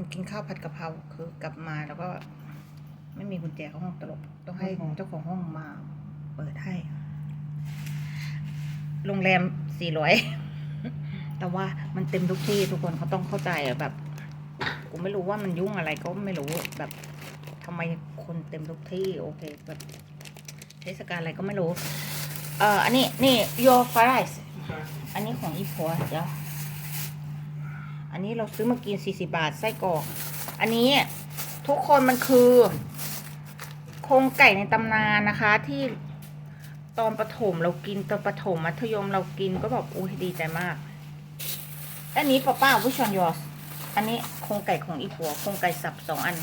คนกินข้าวผัดกะเพราคือกลับมาแล้วก็ไม่มีกุญแจเข้าห้องตลบต้องให้เจ้าของห้องมาเปิดให้ โรงแรมสี่ร้อยแต่ว่ามันเต็มทุกที่ทุกคนเขาต้องเข้าใจอะแบบกูไม่รู้ว่ามันยุ่งอะไรก็ไม่รู้แบบทำไมคนเต็มทุกที่โอเคแบบเทศกาลอะไรก็ไม่รู้ เอ่ออันนี้นี่ your fries อันนี้ของอีพัวเดี๋ยว อันนี้เราซื้อมากินสี่สิบาทไส้กรอก อันนี้ทุกคนมันคือโครงไก่ในตำนานนะคะ ที่ตอนประถมเรากินตอนประถมมัธยมเรากินก็แบบอุ้ยดีใจมาก อันนี้ป้าป้าวิชอนยอสอันนี้โครงไก่ของอีผัวโครงไก่สับสองอัน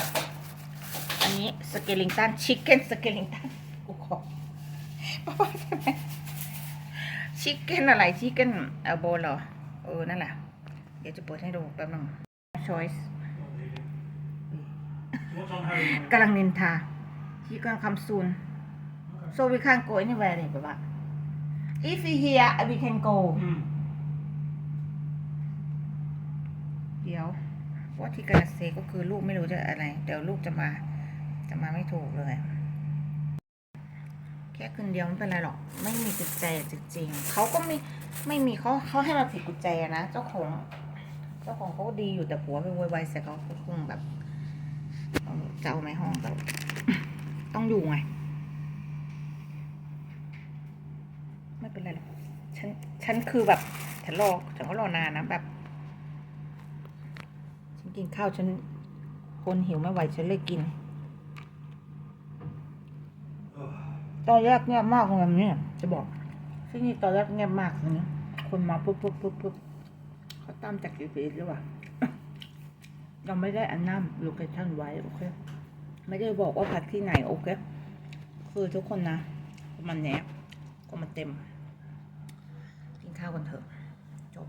อันนี้สเกลิงตันชิคเก้นสเกลิงตันกูขอป้าป้าใช่ไหมชิคเก้นอะไรชิคเก้นเออโบเหรอเออนั่นแหละ ดี๋ยวจะเปิดให้ดูแป๊บนึง choice What's on home? กำลังนินทาที่กำลังคำซูน so we can't go anywhere เลยแบบว่า if we here we can go Mm. เดี๋ยวว่าที่กระเซก็คือลูกไม่รู้จะอะไร เดี๋ยวลูกจะมา จะมาไม่ถูกเลย แค่คืนเดียวไม่เป็นไรหรอก ไม่มีกุญแจจริงๆเขาก็ไม่ไม่มีเขาเขาให้มาผิดกุญแจนะ เจ้าของ เจ้าของเขาก็ดีอยู่แต่ผัวไปโวยวายใส่เขาก็คงแบบจะเอาไหมห้องแบบต้องอยู่ไง ไม่เป็นไรหรอกฉันฉันคือแบบฉันรอฉันก็รอนานนะแบบ ฉันกินข้าวฉันคนหิวไม่ไหวฉันเลยกินตอนแรกเงียบมากโรงแรมเนี่ยจะบอก ที่นี่ตอนแรกเงียบมากเลยนะคนมาปุ๊บปุ๊บปุ๊บปุ๊บ เขาตามจากกี่ปีหรือเปล่าไม่ได้อันน้ำโลเคชั่นไว้โอเค ไม่ได้บอกว่าพักที่ไหนโอเค คือทุกคนนะมันเนี้ยก็มันเต็ม กินข้าวกันเถอะ จบ